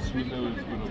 Swinęły z góry.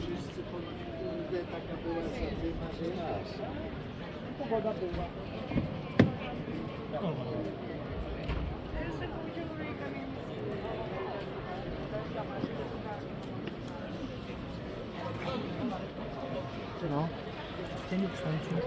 wszyscy powinni, taka była sobie marzenia. Pogoda była. No, cię nie przyjdzie.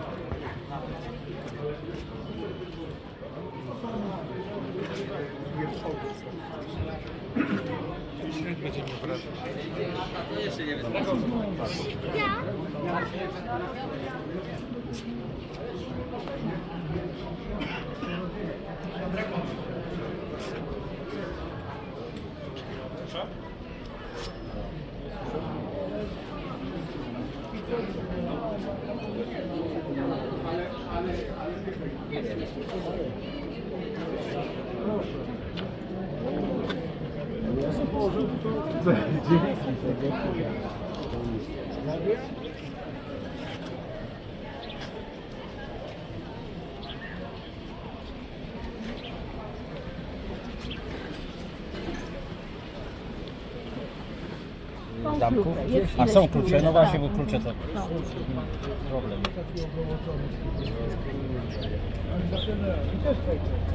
Ja. Zamków. A są klucze, no właśnie, bo klucze to problem.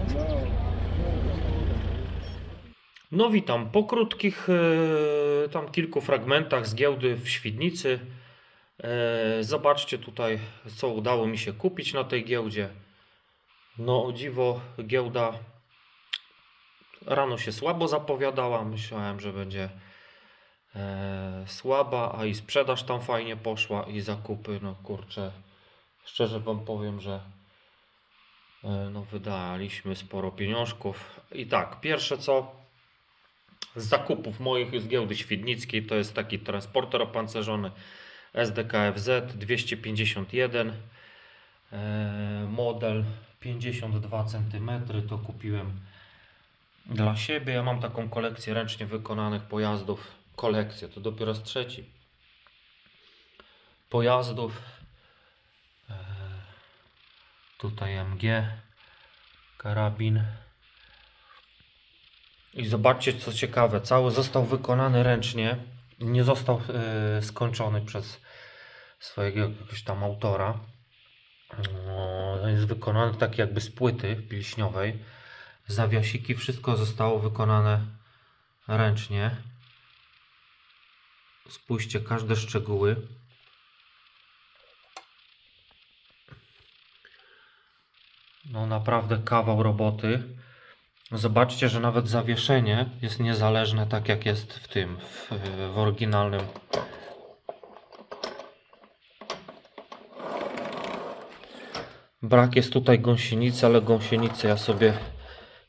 No witam. Po krótkich e, tam kilku fragmentach z giełdy w Świdnicy. E, zobaczcie tutaj, co udało mi się kupić na tej giełdzie. No o dziwo, giełda rano się słabo zapowiadała. Myślałem, że będzie e, słaba, a i sprzedaż tam fajnie poszła i zakupy, no kurczę, szczerze Wam powiem, że no wydaliśmy sporo pieniążków. I tak, pierwsze co, zakupów moich z giełdy świdnickiej to jest taki transporter opancerzony SDKFZ 251 e, model 52 cm to kupiłem dla siebie. Ja mam taką kolekcję ręcznie wykonanych pojazdów. Kolekcję to dopiero z trzeci pojazdów. E, tutaj MG, karabin. I zobaczcie co ciekawe, cały został wykonany ręcznie, nie został e, skończony przez swojego jakiegoś tam autora. No, jest wykonany tak jakby z płyty pilśniowej. Zawiasiki, wszystko zostało wykonane ręcznie. Spójrzcie każde szczegóły. No naprawdę kawał roboty. Zobaczcie, że nawet zawieszenie jest niezależne, tak jak jest w tym, w, w oryginalnym. Brak jest tutaj gąsienicy, ale gąsienicę ja sobie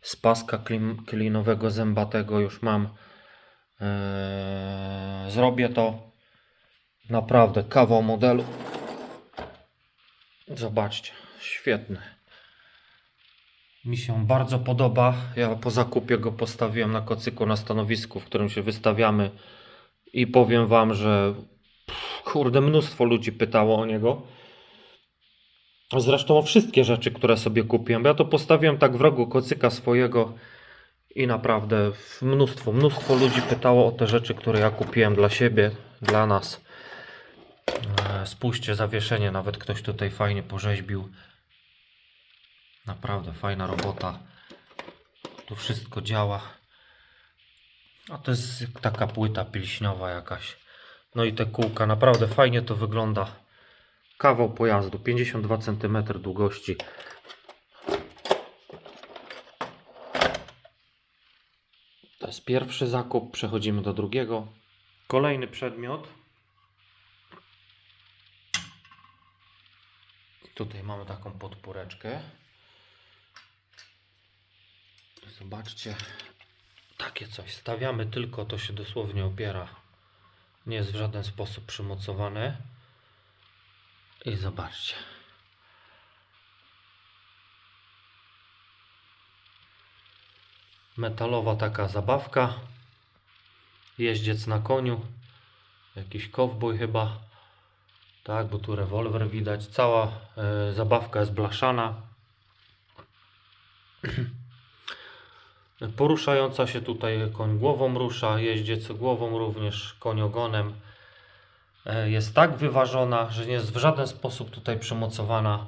z paska klin, klinowego zębatego już mam Eee, zrobię to. Naprawdę, kawał modelu. Zobaczcie, świetny. Mi się bardzo podoba. Ja po zakupie go postawiłem na kocyku na stanowisku, w którym się wystawiamy. I powiem Wam, że kurde, mnóstwo ludzi pytało o niego. Zresztą o wszystkie rzeczy, które sobie kupiłem. Ja to postawiłem tak w rogu kocyka swojego i naprawdę mnóstwo, mnóstwo ludzi pytało o te rzeczy, które ja kupiłem dla siebie, dla nas. E, Spójrzcie, zawieszenie, nawet ktoś tutaj fajnie porzeźbił. Naprawdę fajna robota. Tu wszystko działa. A to jest taka płyta pilśniowa jakaś. No i te kółka, naprawdę fajnie to wygląda. Kawał pojazdu, 52 cm długości. To jest pierwszy zakup, przechodzimy do drugiego. Kolejny przedmiot. Tutaj mamy taką podpóreczkę. Zobaczcie, takie coś. Stawiamy tylko, to się dosłownie opiera. Nie jest w żaden sposób przymocowane. I zobaczcie. Metalowa taka zabawka. Jeździec na koniu. Jakiś kowboj chyba. Tak, bo tu rewolwer widać. Cała e, zabawka jest blaszana. Poruszająca się tutaj koń głową rusza, jeździec głową również, koń ogonem. E, Jest tak wyważona, że nie jest w żaden sposób tutaj przymocowana.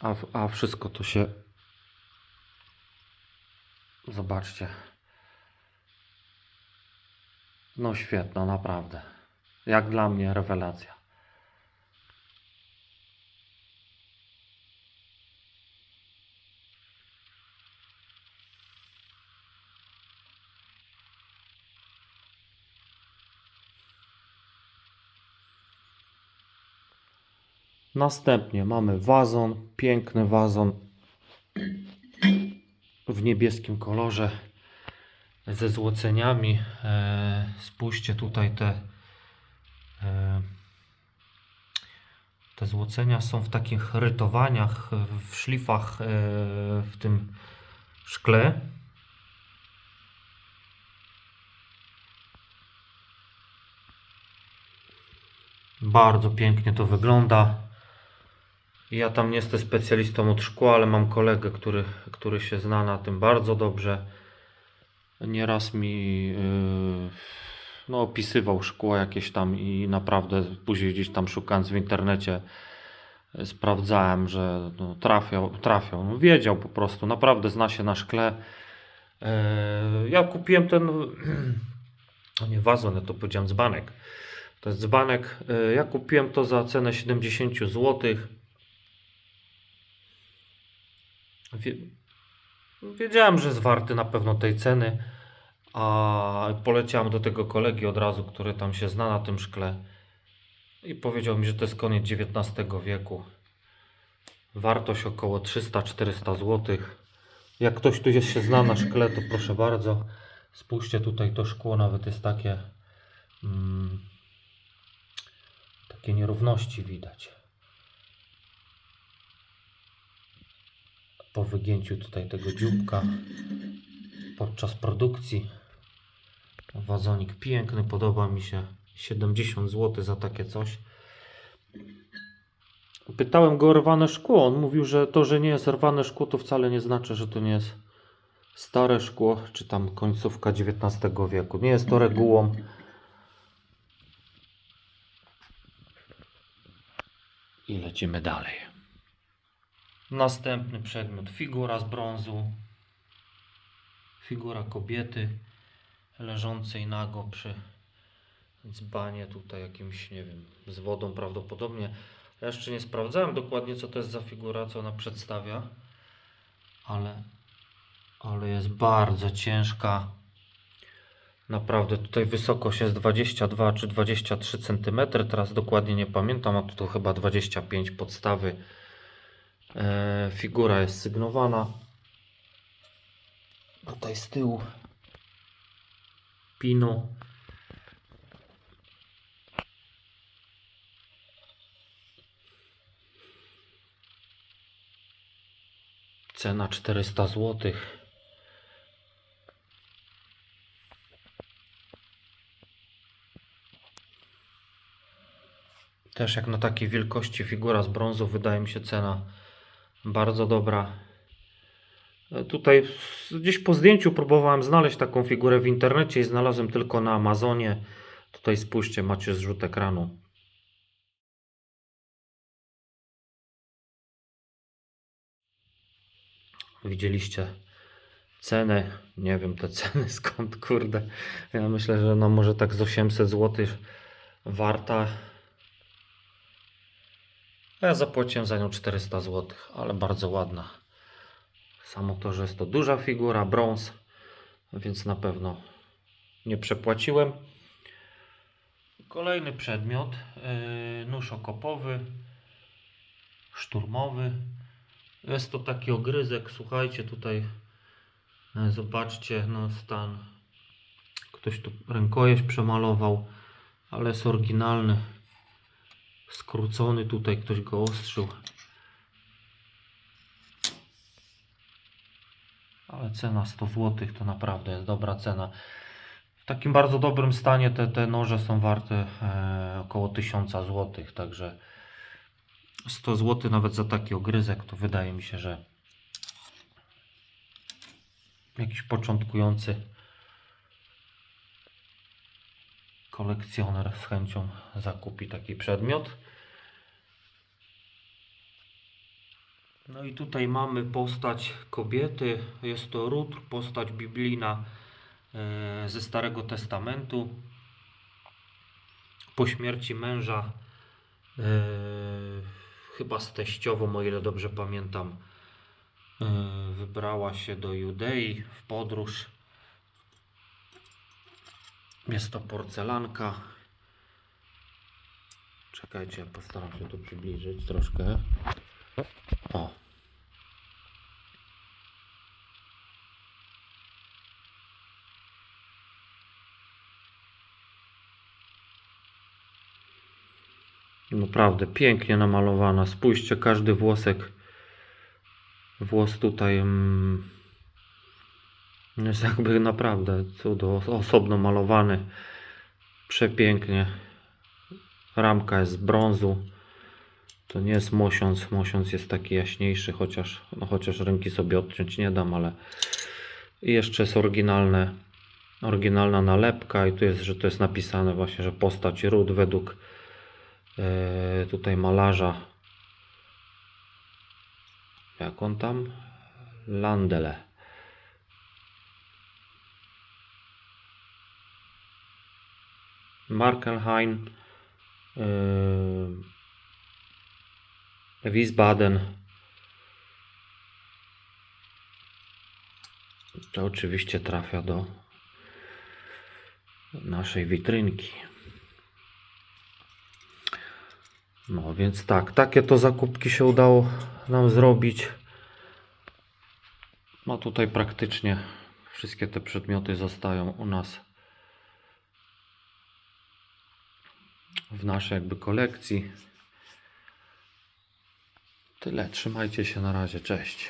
A, a wszystko to się. Zobaczcie. No świetna, naprawdę. Jak dla mnie rewelacja. Następnie mamy wazon, piękny wazon w niebieskim kolorze ze złoceniami. E, spójrzcie tutaj te e, te złocenia są w takich rytowaniach, w szlifach e, w tym szkle. Bardzo pięknie to wygląda. Ja tam nie jestem specjalistą od szkła, ale mam kolegę, który, który się zna na tym bardzo dobrze. Nieraz mi yy, no, opisywał szkło jakieś tam i naprawdę później gdzieś tam szukając w internecie yy, sprawdzałem, że no, trafiał, trafiał. No, wiedział po prostu, naprawdę zna się na szkle. Yy, ja kupiłem ten, nie wazon, to powiedziałem dzbanek. To jest dzbanek. Ja kupiłem to za cenę 70 złotych. Wiedziałem, że jest warty na pewno tej ceny, a poleciałem do tego kolegi od razu, który tam się zna na tym szkle i powiedział mi, że to jest koniec XIX wieku. Wartość około 300-400 zł. Jak ktoś tu się zna na szkle, to proszę bardzo. Spójrzcie tutaj, to szkło nawet jest takie mm, takie nierówności widać. Po wygięciu tutaj tego dzióbka podczas produkcji. Wazonik piękny, podoba mi się. 70 zł za takie coś. Pytałem go o rwane szkło. On mówił, że to, że nie jest rwane szkło, to wcale nie znaczy, że to nie jest stare szkło, czy tam końcówka XIX wieku. Nie jest to regułą. I lecimy dalej. Następny przedmiot, figura z brązu. Figura kobiety leżącej nago przy dzbanie tutaj jakimś, nie wiem, z wodą prawdopodobnie. Ja jeszcze nie sprawdzałem dokładnie, co to jest za figura, co ona przedstawia, ale, ale jest bardzo ciężka. Naprawdę tutaj wysokość jest 22 czy 23 cm, teraz dokładnie nie pamiętam, a tu chyba 25 podstawy. E, figura jest sygnowana. Tutaj z tyłu Pino. Cena 400 zł. Też jak na takiej wielkości figura z brązu wydaje mi się cena bardzo dobra. E, Tutaj gdzieś po zdjęciu próbowałem znaleźć taką figurę w internecie i znalazłem tylko na Amazonie. Tutaj spójrzcie, macie zrzut ekranu. Widzieliście cenę? Nie wiem te ceny skąd, kurde. Ja myślę, że no może tak z 800 zł warta. Ja zapłaciłem za nią 400 zł, ale bardzo ładna. Samo to, że jest to duża figura, brąz, więc na pewno nie przepłaciłem. Kolejny przedmiot, yy, nóż okopowy, szturmowy. Jest to taki ogryzek, słuchajcie, tutaj e, zobaczcie, no stan. Ktoś tu rękojeść przemalował, ale jest oryginalny. Skrócony tutaj, ktoś go ostrzył. Ale cena 100 zł to naprawdę jest dobra cena. W takim bardzo dobrym stanie te, te noże są warte e, około 1000 zł, także 100 zł nawet za taki ogryzek to wydaje mi się, że jakiś początkujący kolekcjoner z chęcią zakupi taki przedmiot. No i tutaj mamy postać kobiety. Jest to Rut, postać biblijna e, ze Starego Testamentu. Po śmierci męża, e, chyba z teściową, o ile dobrze pamiętam, e, wybrała się do Judei w podróż. Jest to porcelanka. Czekajcie, postaram się tu przybliżyć troszkę. O. Naprawdę pięknie namalowana. Spójrzcie, każdy włosek, włos tutaj mm, jest jakby naprawdę cudo, osobno malowany. Przepięknie. Ramka jest z brązu. To nie jest mosiąc. Mosiąc jest taki jaśniejszy, chociaż, no chociaż ręki sobie odciąć nie dam, ale i jeszcze jest oryginalne, oryginalna nalepka i tu jest, że to jest napisane właśnie, że postać ród według e, tutaj malarza. Jak on tam? Landele. Markenheim. Yy, Wiesbaden. To oczywiście trafia do naszej witrynki. No więc tak, takie to zakupki się udało nam zrobić. No tutaj praktycznie wszystkie te przedmioty zostają u nas w naszej jakby kolekcji. Tyle, trzymajcie się na razie, cześć.